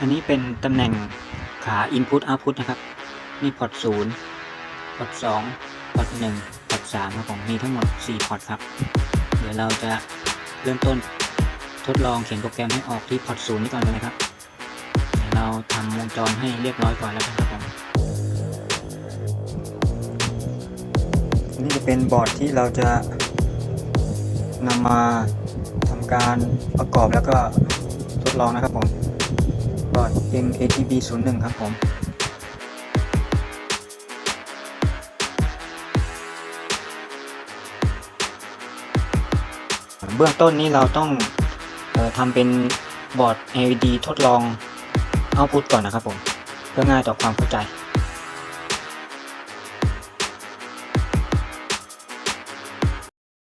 อันนี้เป็นตำแหน่งขา Input Output นะครับมีพอร์ต0พอร์ต2พอร์ต1พอร์ต3ครับผมมีทั้งหมด 4 พอร์ตครับ เดี๋ยวเราจะเริ่มต้นทดลองเขียนโปรแกรมให้ออกที่พอร์ต0นี้ก่อนเลยนะครับเดี๋ยวเราทำวงจรให้เรียบร้อยก่อนแล้วกันครับผมนี่จะเป็นบอร์ดที่เราจะนำมาทำการประกอบแล้วก็ทดลองนะครับผม บอร์ด MATB 0 1 ครับผมเบื้องต้นนี้เราต้องออทำเป็นบอร์ด LED ทดลองเอาพุทก่อนนะครับผม เพื่อง่ายต่อความเข้าใจ